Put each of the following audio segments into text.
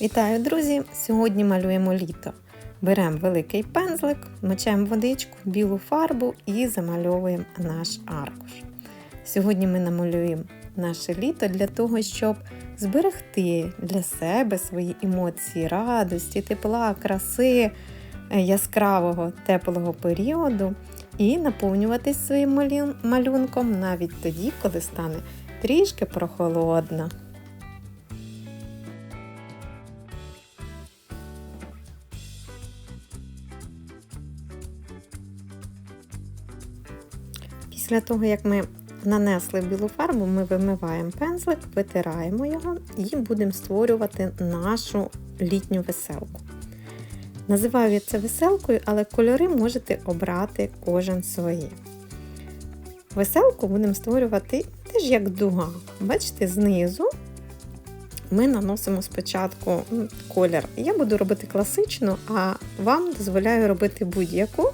Вітаю, друзі! Сьогодні малюємо літо. Беремо великий пензлик, мочемо водичку, білу фарбу і замальовуємо наш аркуш. Сьогодні ми намалюємо наше літо для того, щоб зберегти для себе свої емоції радості, тепла, краси, е, яскравого теплого періоду і наповнюватись своїм малюнком навіть тоді, коли стане трішки прохолодно. Після того, як ми нанесли білу фарбу, ми вимиваємо пензлик, витираємо його і будемо створювати нашу літню веселку. Називаю я це веселкою, але кольори можете обрати кожен свої. Веселку будемо створювати теж як дуга. Бачите, знизу ми наносимо спочатку колір. Я буду робити класичну, а вам дозволяю робити будь-яку.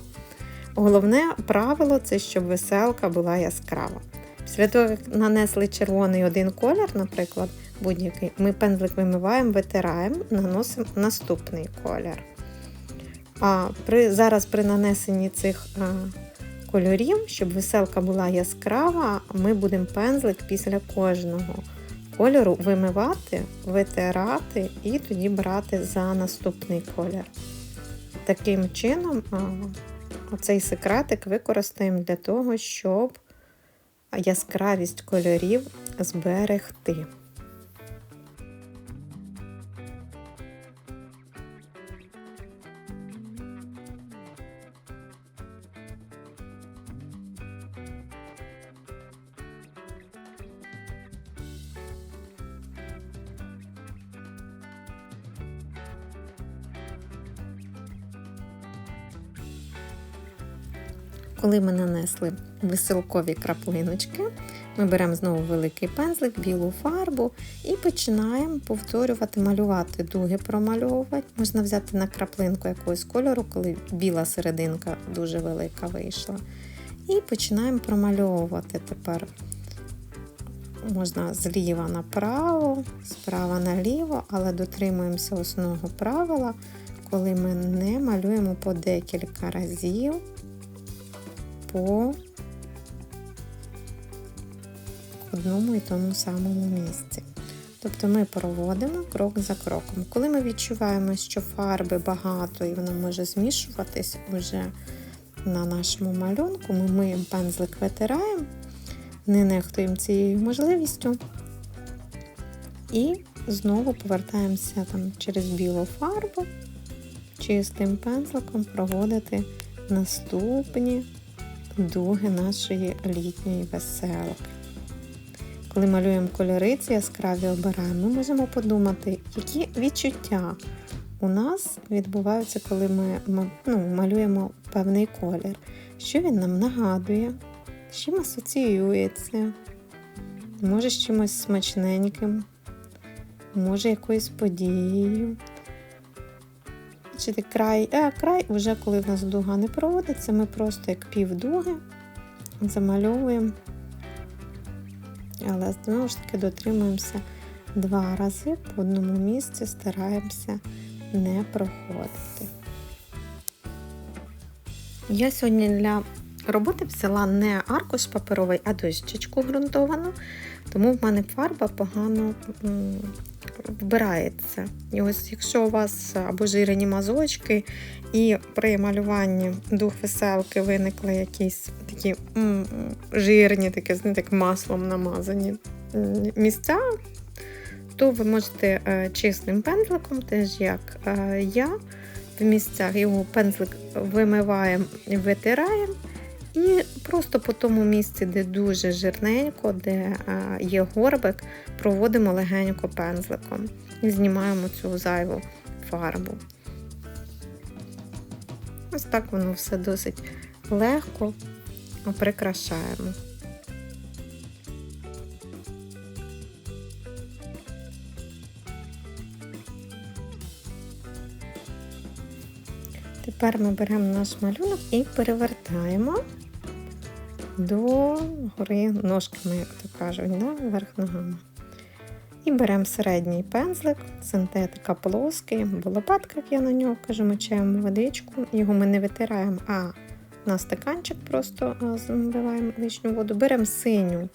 Головне правило це щоб веселка була яскрава. Після того, як нанесли червоний один колір, наприклад, будь-який, ми пензлик вимиваємо, витираємо, наносимо наступний колір. А при, зараз при нанесенні цих а, кольорів, щоб веселка була яскрава, ми будемо пензлик після кожного кольору вимивати, витирати і тоді брати за наступний колір. Таким чином, а, Оцей секретик використаємо для того, щоб яскравість кольорів зберегти. Коли ми нанесли веселкові краплиночки, ми беремо знову великий пензлик, білу фарбу і починаємо повторювати, малювати дуги, промальовувати. Можна взяти на краплинку якогось кольору, коли біла серединка дуже велика вийшла. І починаємо промальовувати тепер. Можна зліва направо, справа наліво, але дотримуємося основного правила, коли ми не малюємо по декілька разів по одному і тому самому місці. Тобто ми проводимо крок за кроком. Коли ми відчуваємо, що фарби багато і вона може змішуватись вже на нашому малюнку, ми миємо пензлик витираємо, не нехтуємо цією можливістю. І знову повертаємося там через білу фарбу, чистим пензликом проводити наступні дуги нашої літньої веселки. Коли малюємо кольори, ці яскраві обираємо, ми можемо подумати, які відчуття у нас відбуваються, коли ми ну, малюємо певний колір. Що він нам нагадує, з чим асоціюється, може з чимось смачненьким, може якоюсь подією. Бачите, край, а край, вже коли в нас дуга не проводиться, ми просто як півдуги замальовуємо, але знову ж таки дотримуємося два рази. По одному місці, стараємося не проходити. Я сьогодні для роботи взяла не аркуш паперовий, а дощечку ґрунтовану, тому в мене фарба погано вбирається. І ось якщо у вас або жирені мазочки, і при малюванні дух веселки виникли якісь такі жирні, такі, знаєте, як маслом намазані місця, то ви можете е, чистим пензликом, теж як е, я, в місцях його пензлик вимиваємо і витираємо. І просто по тому місці, де дуже жирненько, де є горбик, проводимо легенько пензликом і знімаємо цю зайву фарбу. Ось так воно все досить легко прикрашаємо. Тепер ми беремо наш малюнок і перевертаємо до гори ножками, як то кажуть, да? вверх ногами. І беремо середній пензлик, синтетика плоский, або лопатка, як я на нього кажу, мочаємо водичку. Його ми не витираємо, а на стаканчик просто а, змиваємо лишню воду. Беремо синю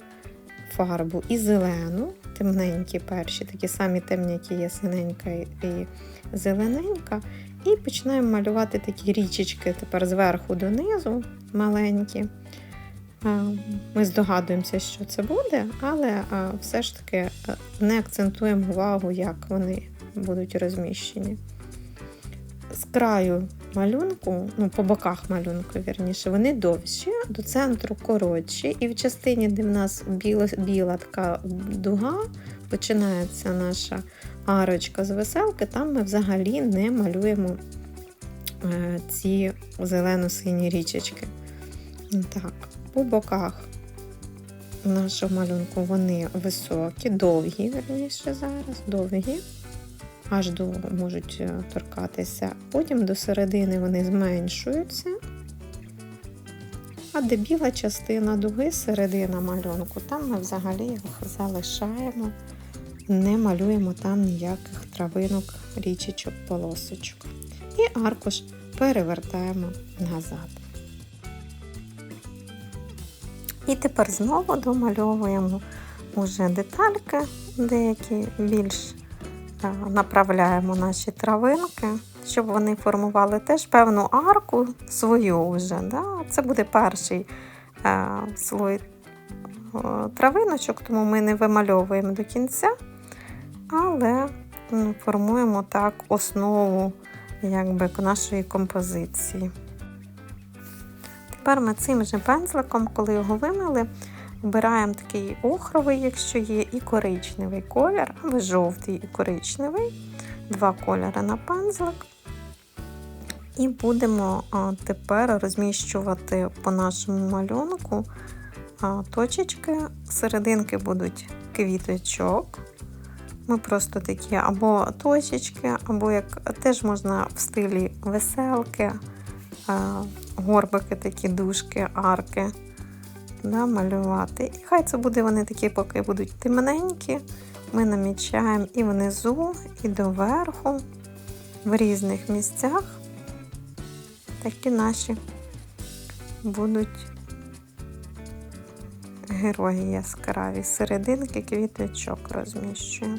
фарбу і зелену, темненькі перші, такі самі темні, які є синенька і зелененька. І починаємо малювати такі річечки тепер зверху донизу, маленькі. Ми здогадуємося, що це буде, але все ж таки не акцентуємо увагу, як вони будуть розміщені. З краю малюнку, ну, по боках малюнку, вірніше, вони довші, до центру коротші, і в частині, де в нас біла, біла така дуга, починається наша арочка з веселки, там ми взагалі не малюємо е, ці зелено-сині річечки. Так, По боках нашого малюнку вони високі, довгі, верніше зараз, довгі, аж до можуть е, торкатися. Потім до середини вони зменшуються. А де біла частина дуги, середина малюнку, там ми взагалі їх залишаємо, не малюємо там ніяких травинок, річечок, полосочок. І аркуш перевертаємо назад. І тепер знову домальовуємо уже детальки, деякі більш е, направляємо наші травинки, щоб вони формували теж певну арку свою вже. Да? Це буде перший е, слой травиночок, тому ми не вимальовуємо до кінця, але формуємо так основу якби, нашої композиції. Тепер ми цим же пензликом, коли його вимили, обираємо такий охровий, якщо є, і коричневий колір, або жовтий і коричневий, два кольори на пензлик. І будемо тепер розміщувати по нашому малюнку точечки, серединки будуть квіточок. Ми просто такі або точечки, або як теж можна в стилі веселки горбики, такі дужки, арки да, малювати. І хай це буде вони такі, поки будуть темненькі. Ми намічаємо і внизу, і доверху, в різних місцях. Такі наші будуть герої яскраві. Серединки квіточок розміщуємо.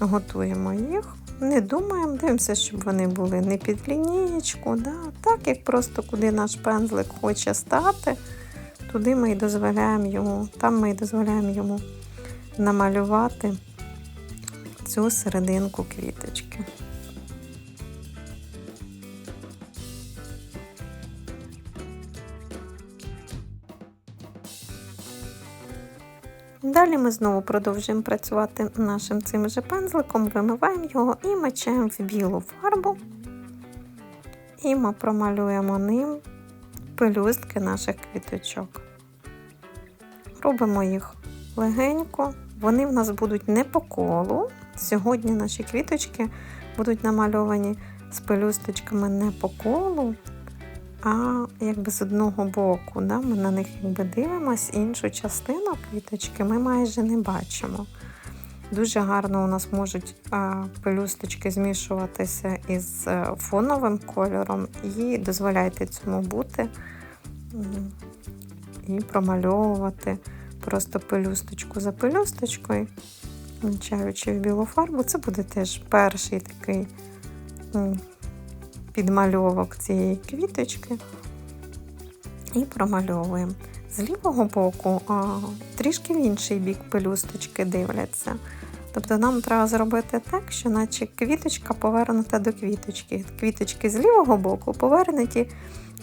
Готуємо їх не думаємо, дивимося, щоб вони були не під лінієчку. Да? Так як просто куди наш пензлик хоче стати, туди ми й дозволяємо йому, там ми й дозволяємо йому намалювати цю серединку квіточки. Далі ми знову продовжуємо працювати нашим цим же пензликом, вимиваємо його і мечаємо в білу фарбу. І ми промалюємо ним пелюстки наших квіточок. Робимо їх легенько, вони в нас будуть не по колу. Сьогодні наші квіточки будуть намальовані з пелюсточками не по колу, а якби з одного боку. Да? Ми на них якби дивимось, іншу частину квіточки ми майже не бачимо. Дуже гарно у нас можуть пелюсточки змішуватися із е, фоновим кольором, і дозволяйте цьому бути і промальовувати просто пелюсточку за пелюсточкою, включаючи в білу фарбу. Це буде теж перший такий підмальовок цієї квіточки і промальовуємо. З лівого боку а, трішки в інший бік пелюсточки дивляться. Тобто нам треба зробити так, що наче квіточка повернута до квіточки. Квіточки з лівого боку повернуті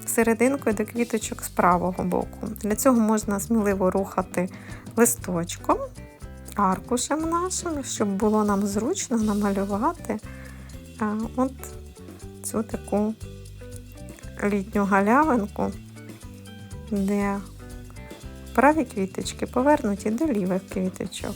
серединкою до квіточок з правого боку. Для цього можна сміливо рухати листочком, аркушем нашим, щоб було нам зручно намалювати. От цю таку літню галявинку, де праві квіточки повернуті до лівих квіточок.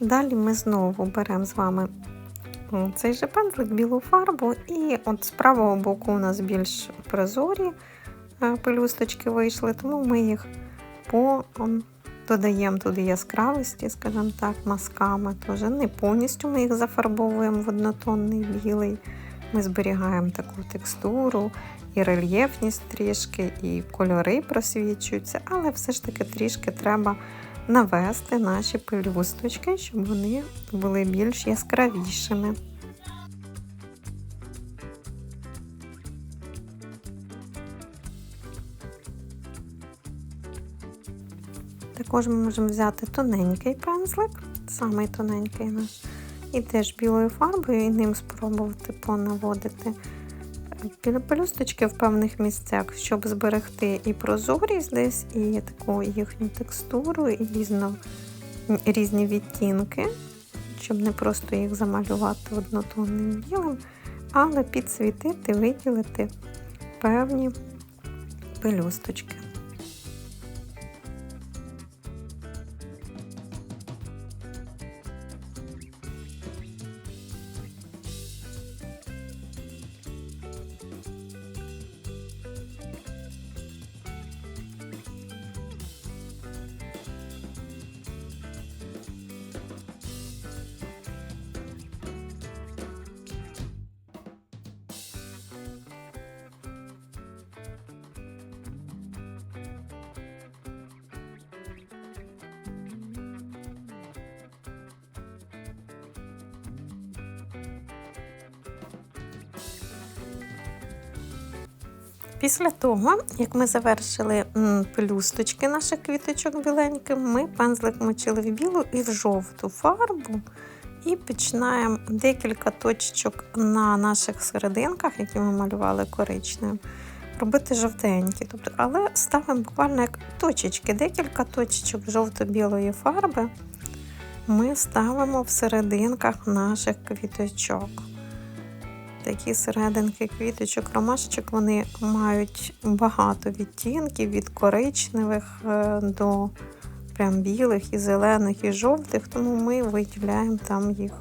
Далі ми знову беремо з вами цей же пензлик, білу фарбу, і от з правого боку у нас більш прозорі е, пелюсточки вийшли, тому ми їх по додаємо туди яскравості, скажімо так, мазками. Теж не повністю ми їх зафарбовуємо в однотонний білий. Ми зберігаємо таку текстуру, і рельєфність трішки, і кольори просвічуються, але все ж таки трішки треба навести наші пелюсточки, щоб вони були більш яскравішими. Також ми можемо взяти тоненький пензлик, самий тоненький наш, і теж білою фарбою, і ним спробувати понаводити пелюсточки в певних місцях, щоб зберегти і прозорість десь, і таку їхню текстуру, і різно, різні відтінки, щоб не просто їх замалювати однотонним білим, але підсвітити, виділити певні пелюсточки. Після того, як ми завершили м, пелюсточки наших квіточок біленьким, ми пензлик мочили в білу і в жовту фарбу. І починаємо декілька точечок на наших серединках, які ми малювали коричневим, робити жовтенькі. Тобто, але ставимо буквально як точечки, декілька точечок жовто-білої фарби ми ставимо в серединках наших квіточок. Такі серединки квіточок, ромашечок, вони мають багато відтінків від коричневих е, до прям білих, і зелених, і жовтих, тому ми виділяємо там їх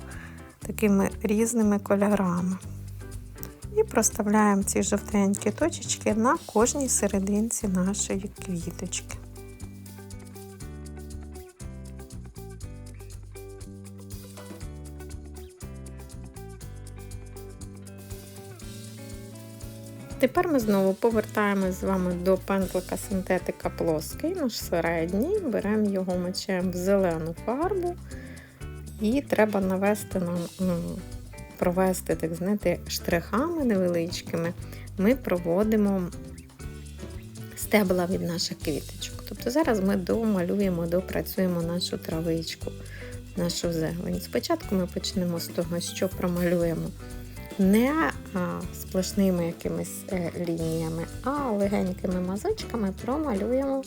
такими різними кольорами. І проставляємо ці жовтенькі точечки на кожній серединці нашої квіточки. Тепер ми знову повертаємось з вами до пензлика синтетика плоский, наш середній, беремо його, мочаємо в зелену фарбу, і треба навести нам, провести, так знаєте, штрихами невеличкими. Ми проводимо стебла від наших квіточок. Тобто зараз ми домалюємо, допрацюємо нашу травичку, нашу зелень. Спочатку ми почнемо з того, що промалюємо не сплошними якимись е, лініями, а легенькими мазочками промалюємо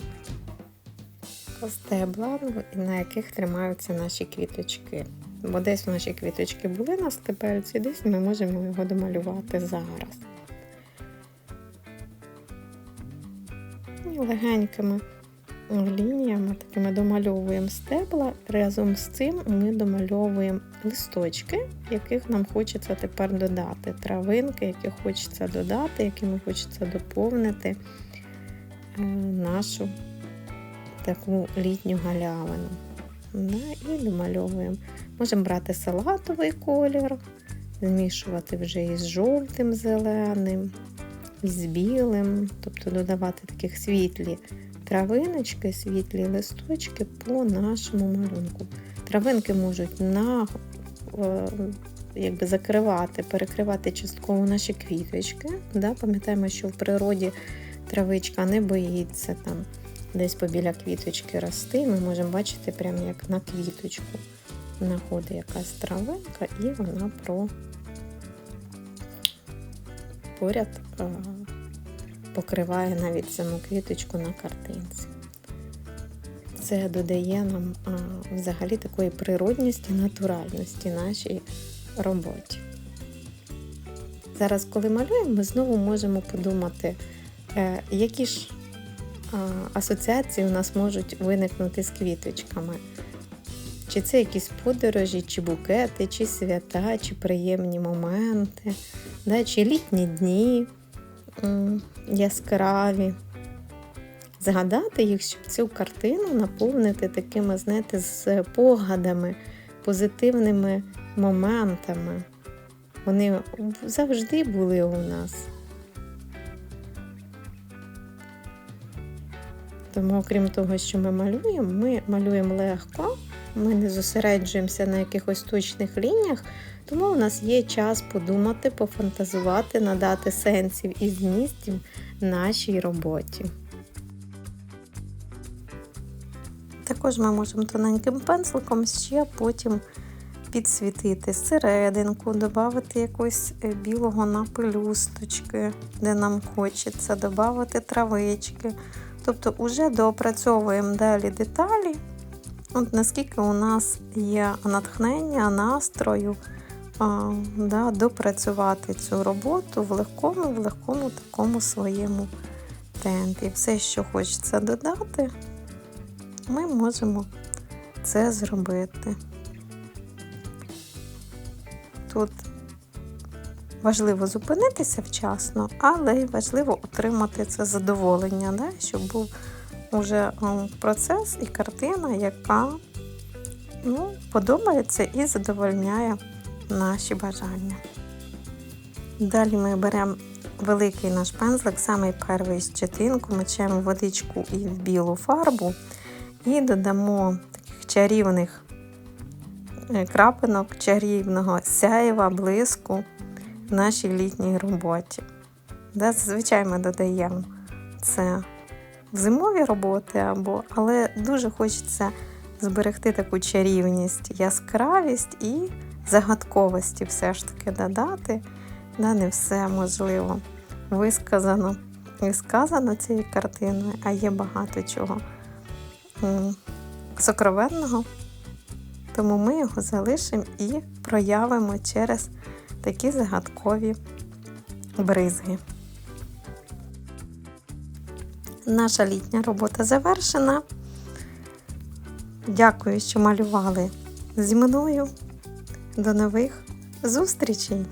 стебла, на яких тримаються наші квіточки. Бо десь наші квіточки були на стебельці, десь ми можемо його домалювати зараз. Легенькими лініями такими домальовуємо стебла. Разом з цим ми домальовуємо листочки, яких нам хочеться тепер додати. Травинки, які хочеться додати, якими хочеться доповнити е, нашу таку літню галявину. І домальовуємо. Можемо брати салатовий колір, змішувати вже із жовтим, зеленим, з білим, тобто додавати таких світлі травиночки, світлі листочки по нашому малюнку. Травинки можуть на, е, якби закривати, перекривати частково наші квіточки. Да? Пам'ятаємо, що в природі травичка не боїться там десь побіля квіточки рости. Ми можемо бачити, прямо як на квіточку знаходить якась травинка, і вона про поряд е, покриває навіть саму квіточку на картинці. Це додає нам а, взагалі такої природності, натуральності нашій роботі. Зараз, коли малюємо, ми знову можемо подумати, е, які ж асоціації у нас можуть виникнути з квіточками. Чи це якісь подорожі, чи букети, чи свята, чи приємні моменти, да, чи літні дні яскраві. Згадати їх, щоб цю картину наповнити такими, знаєте, з погадами, позитивними моментами. Вони завжди були у нас. Тому, окрім того, що ми малюємо, ми малюємо легко, ми не зосереджуємося на якихось точних лініях, тому у нас є час подумати, пофантазувати, надати сенсів і змістів нашій роботі. Також ми можемо тоненьким пензликом ще потім підсвітити серединку, додати якось е, білого на пелюсточки, де нам хочеться, додати травички. Тобто вже доопрацьовуємо далі деталі, от наскільки у нас є натхнення, настрою да, допрацювати цю роботу в легкому, в легкому такому своєму темпі. Все, що хочеться додати, ми можемо це зробити. Тут важливо зупинитися вчасно, але й важливо отримати це задоволення, да? щоб був уже процес і картина, яка ну, подобається і задовольняє наші бажання. Далі ми беремо великий наш пензлик, самий перший з щетинку, мечемо водичку і в білу фарбу і додамо таких чарівних е, крапинок, чарівного сяєва, блиску в нашій літній роботі. Зазвичай ми додаємо це в зимові роботи, або, але дуже хочеться зберегти таку чарівність, яскравість і загадковості все ж таки додати. Да, Не все можливо висказано і сказано цією картиною, а є багато чого сокровенного. Тому ми його залишимо і проявимо через такі загадкові бризги. Наша літня робота завершена. Дякую, що малювали зі мною. До нових зустрічей!